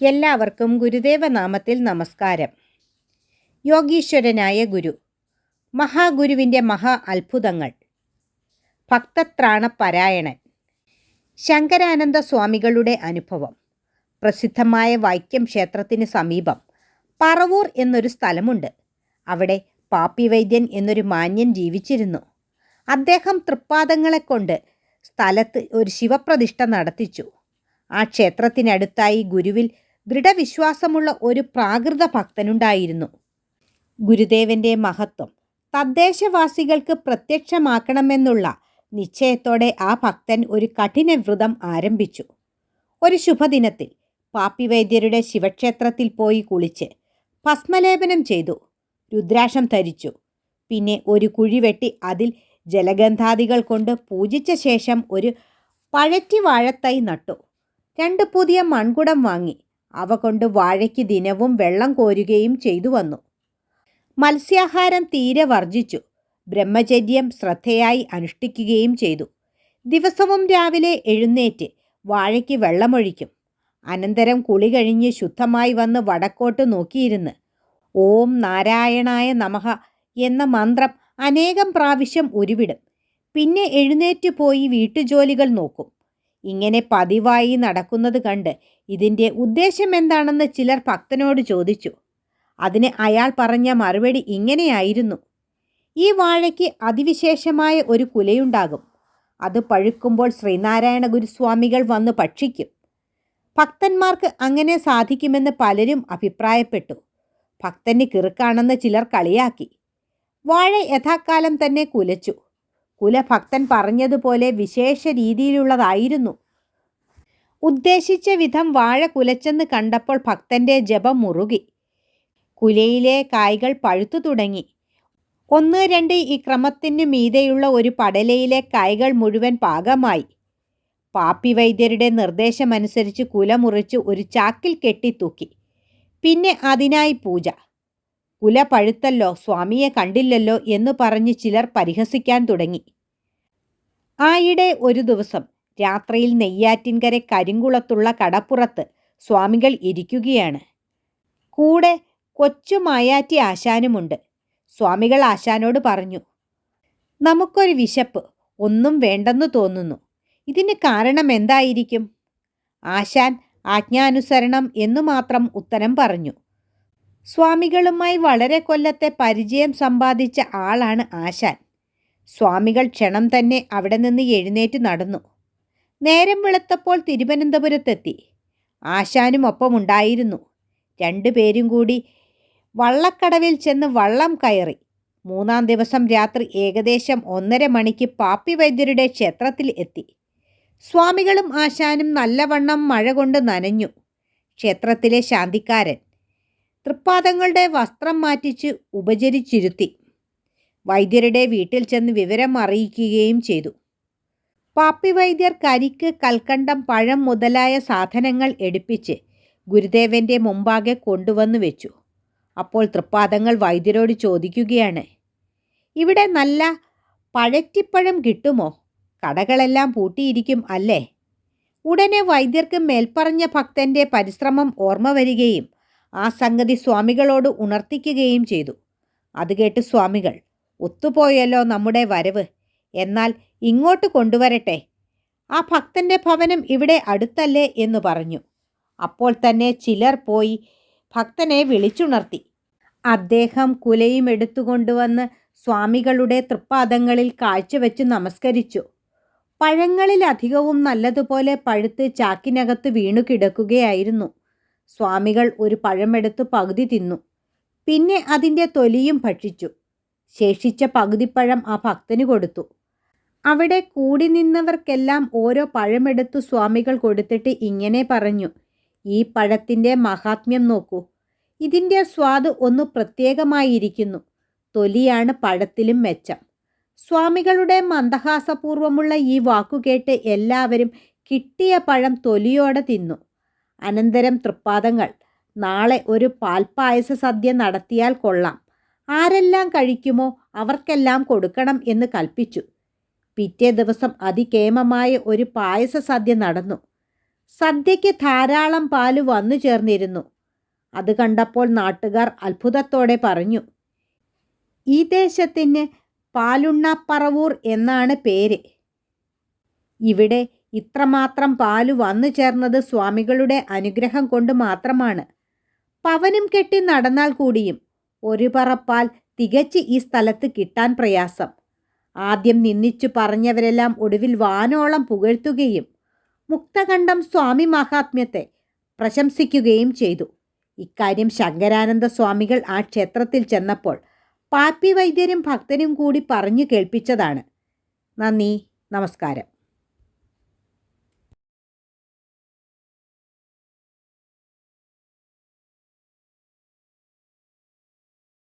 എല്ലാവർക്കും ഗുരുദേവ നാമത്തിൽ നമസ്കാരം. യോഗീശ്വരനായ ഗുരു മഹാഗുരുവിന്റെ മഹാ അത്ഭുതങ്ങൾ. ഭക്തത്രാണ പരായണൻ ശങ്കരാനന്ദ സ്വാമികളുടെ അനുഭവം. പ്രസിദ്ധമായ വൈക്കം ക്ഷേത്രത്തിന് സമീപം പറവൂർ എന്നൊരു സ്ഥലമുണ്ട്. അവിടെ പാപ്പി വൈദ്യൻ എന്നൊരു മാന്യൻ ജീവിച്ചിരുന്നു. അദ്ദേഹം തൃപ്പാദങ്ങളെ കൊണ്ട് സ്ഥലത്ത് ഒരു ശിവപ്രതിഷ്ഠ നടത്തിച്ചു. ആ ക്ഷേത്രത്തിനടുത്തായി ഗുരുവിൽ ദൃഢവിശ്വാസമുള്ള ഒരു പ്രാകൃത ഭക്തനുണ്ടായിരുന്നു. ഗുരുദേവന്റെ മഹത്വം തദ്ദേശവാസികൾക്ക് പ്രത്യക്ഷമാക്കണമെന്നുള്ള നിശ്ചയത്തോടെ ആ ഭക്തൻ ഒരു കഠിന വ്രതം ആരംഭിച്ചു. ഒരു ശുഭദിനത്തിൽ പാപ്പിവൈദ്യരുടെ ശിവക്ഷേത്രത്തിൽ പോയി കുളിച്ച് ഭസ്മലേപനം ചെയ്തു. രുദ്രാക്ഷം ധരിച്ചു. പിന്നെ ഒരു കുഴി വെട്ടി അതിൽ ജലഗന്ധാദികൾ കൊണ്ട് പൂജിച്ച ശേഷം ഒരു പഴറ്റി വാഴത്തൈ നട്ടു. രണ്ട് പുതിയ മൺകുടം വാങ്ങി. അവ കൊണ്ട് വാഴയ്ക്ക് ദിനവും വെള്ളം കോരുകയും ചെയ്തു വന്നു. മത്സ്യാഹാരം തീരെ വർജിച്ചു ബ്രഹ്മചര്യം ശ്രദ്ധയായി അനുഷ്ഠിക്കുകയും ചെയ്തു. ദിവസവും രാവിലെ എഴുന്നേറ്റ് വാഴയ്ക്ക് വെള്ളമൊഴിക്കും. അനന്തരം കുളി കഴിഞ്ഞ് ശുദ്ധമായി വന്ന് വടക്കോട്ട് നോക്കിയിരുന്ന് ഓം നാരായണായ നമഹ എന്ന മന്ത്രം അനേകം പ്രാവശ്യം ഉരുവിടും. പിന്നെ എഴുന്നേറ്റ് പോയി വീട്ടുജോലികൾ നോക്കും. ഇങ്ങനെ പതിവായി നടക്കുന്നത് കണ്ട് ഇതിന്റെ ഉദ്ദേശം എന്താണെന്ന് ചിലർ ഭക്തനോട് ചോദിച്ചു. അതിന് അയാൾ പറഞ്ഞ മറുപടി ഇങ്ങനെയായിരുന്നു. ഈ വാഴയ്ക്ക് അതിവിശേഷമായ ഒരു കുലയുണ്ടാകും. അത് പഴുക്കുമ്പോൾ ശ്രീനാരായണ ഗുരുസ്വാമികൾ വന്ന് ഭക്ഷിക്കും. ഭക്തന്മാർക്ക് അങ്ങനെ സാധിക്കുമെന്ന് പലരും അഭിപ്രായപ്പെട്ടു. ഭക്തന് കിറുക്കാണെന്ന് ചിലർ കളിയാക്കി. വാഴ യഥാക്കാലം തന്നെ കുലച്ചു. കുല ഭക്തൻ പറഞ്ഞതുപോലെ വിശേഷ രീതിയിലുള്ളതായിരുന്നു. ഉദ്ദേശിച്ച വിധം വാഴ കുലച്ചെന്ന് കണ്ടപ്പോൾ ഭക്തന്റെ ജപം മുറുകി. കുലയിലെ കായ്കൾ പഴുത്തു തുടങ്ങി. ഒന്ന് രണ്ട് ഈ ക്രമത്തിനു മീതെയുള്ള ഒരു പടലയിലെ കായ്കൾ മുഴുവൻ പാകമായി. പാപ്പി വൈദ്യരുടെ നിർദ്ദേശമനുസരിച്ച് കുല മുറിച്ച് ഒരു ചാക്കിൽ കെട്ടി തൂക്കി. പിന്നെ അതിനായി പൂജ. കുല പഴുത്തല്ലോ സ്വാമിയെ കണ്ടില്ലല്ലോ എന്ന് പറഞ്ഞ് ചിലർ പരിഹസിക്കാൻ തുടങ്ങി. ആയിടെ ഒരു ദിവസം രാത്രിയിൽ നെയ്യാറ്റിൻകര കരിങ്കുളത്തുള്ള കടപ്പുറത്ത് സ്വാമികൾ ഇരിക്കുകയാണ്. കൂടെ കൊച്ചു മായാറ്റി ആശാനുമുണ്ട്. സ്വാമികൾ ആശാനോട് പറഞ്ഞു നമുക്കൊരു വിശപ്പ് ഒന്നും വേണ്ടെന്ന് തോന്നുന്നു. ഇതിന് കാരണം എന്തായിരിക്കും? ആശാൻ ആജ്ഞാനുസരണം എന്നു മാത്രം ഉത്തരം പറഞ്ഞു. സ്വാമികളുമായി വളരെ കൊല്ലത്തെ പരിചയം സമ്പാദിച്ച ആളാണ് ആശാൻ. സ്വാമികൾ ക്ഷണം തന്നെ അവിടെ നിന്ന് എഴുന്നേറ്റ് നടന്നു. നേരം വെളുത്തപ്പോൾ തിരുവനന്തപുരത്തെത്തി. ആശാനും ഒപ്പമുണ്ടായിരുന്നു രണ്ടുപേരും കൂടി വള്ളക്കടവിൽ ചെന്ന് വള്ളം കയറി. മൂന്നാം ദിവസം രാത്രി ഏകദേശം ഒന്നര മണിക്ക് പാപ്പി വൈദ്യരുടെ ക്ഷേത്രത്തിൽ എത്തി. സ്വാമികളും ആശാനും നല്ലവണ്ണം മഴ കൊണ്ട് നനഞ്ഞു. ക്ഷേത്രത്തിലെ ശാന്തിക്കാരൻ തൃപ്പാദങ്ങളുടെ വസ്ത്രം മാറ്റിച്ച് ഉപചരിച്ചിരുത്തി. വൈദ്യരുടെ വീട്ടിൽ ചെന്ന് വിവരം അറിയിക്കുകയും ചെയ്തു. പാപ്പി വൈദ്യർ കരിക്ക് കൽക്കണ്ടം പഴം മുതലായ സാധനങ്ങൾ എടുപ്പിച്ച് ഗുരുദേവന്റെ മുമ്പാകെ കൊണ്ടുവന്നു വെച്ചു. അപ്പോൾ തൃപ്പാദങ്ങൾ വൈദ്യരോട് ചോദിക്കുകയാണ് ഇവിടെ നല്ല പഴറ്റിപ്പഴം കിട്ടുമോ? കടകളെല്ലാം പൂട്ടിയിരിക്കും അല്ലേ? ഉടനെ വൈദ്യർക്ക് മേൽപ്പറഞ്ഞ ഭക്തന്റെ പരിശ്രമം ഓർമ്മ വരികയും ആ സംഗതി സ്വാമികളോട് ഉണർത്തിക്കുകയും ചെയ്തു. അത് കേട്ട് സ്വാമികൾ ഒത്തുപോയല്ലോ നമ്മുടെ വരവ് എന്നാൽ ഇങ്ങോട്ട് കൊണ്ടുവരട്ടെ. ആ ഭക്തന്റെ ഭവനം ഇവിടെ അടുത്തല്ലേ എന്ന് പറഞ്ഞു. അപ്പോൾ തന്നെ ചിലർ പോയി ഭക്തനെ വിളിച്ചുണർത്തി. അദ്ദേഹം കുലയും എടുത്തുകൊണ്ടുവന്ന് സ്വാമികളുടെ തൃപ്പാദങ്ങളിൽ കാഴ്ചവെച്ച് നമസ്കരിച്ചു. പഴങ്ങളിലധികവും നല്ലതുപോലെ പഴുത്ത് ചാക്കിനകത്ത് വീണു കിടക്കുകയായിരുന്നു. സ്വാമികൾ ഒരു പഴമെടുത്ത് പകുതി തിന്നു. പിന്നെ അതിന്റെ തൊലിയും ഭക്ഷിച്ചു. ശേഷിച്ച പകുതിപ്പഴം ആ ഭക്തന് കൊടുത്തു. അവിടെ കൂടി നിന്നവർക്കെല്ലാം ഓരോ പഴമെടുത്തു സ്വാമികൾ കൊടുത്തിട്ട് ഇങ്ങനെ പറഞ്ഞു ഈ പഴത്തിന്റെ മഹാത്മ്യം നോക്കൂ. ഇതിന്റെ സ്വാദ് ഒന്ന് പ്രത്യേകമായിരിക്കുന്നു. തൊലിയാണ് പഴത്തിലും മെച്ചം. സ്വാമികളുടെ മന്ദഹാസപൂർവമുള്ള ഈ വാക്കുകേട്ട് എല്ലാവരും കിട്ടിയ പഴം തൊലിയോടെ തിന്നു. അനന്തരം തൃപ്പാദങ്ങൾ. നാളെ ഒരു പാൽപ്പായസ സദ്യ നടത്തിയാൽ കൊള്ളാം. ആരെല്ലാം കഴിക്കുമോ അവർക്കെല്ലാം കൊടുക്കണം എന്ന് കൽപ്പിച്ചു. പിറ്റേ ദിവസം അതികേമമായ ഒരു പായസ സദ്യ നടന്നു. സദ്യയ്ക്ക് ധാരാളം പാൽ വന്നു ചേർന്നിരുന്നു. അത് കണ്ടപ്പോൾ നാട്ടുകാർ അത്ഭുതത്തോടെ പറഞ്ഞു ഈ ദേശത്തിന് പാലുണ്ണാപ്പറവൂർ എന്നാണ് പേര്. ഇവിടെ ഇത്രമാത്രം പാൽ വന്നു ചേർന്നത് സ്വാമികളുടെ അനുഗ്രഹം കൊണ്ട് മാത്രമാണ്. പവനും കെട്ടി നടന്നാൽ കൂടിയും ഒരു പറപ്പാൽ തികച്ച് ഈ സ്ഥലത്ത് കിട്ടാൻ പ്രയാസം. ആദ്യം നിന്നിച്ചു പറഞ്ഞവരെല്ലാം ഒടുവിൽ വാനോളം പുകഴ്ത്തുകയും മുക്തകണ്ഠം സ്വാമി മഹാത്മ്യത്തെ പ്രശംസിക്കുകയും ചെയ്തു. ഇക്കാര്യം ശങ്കരാനന്ദ സ്വാമികൾ ആ ക്ഷേത്രത്തിൽ ചെന്നപ്പോൾ പാപ്പി വൈദ്യരും ഭക്തനും കൂടി പറഞ്ഞു കേൾപ്പിച്ചതാണ്. നന്ദി നമസ്കാരം.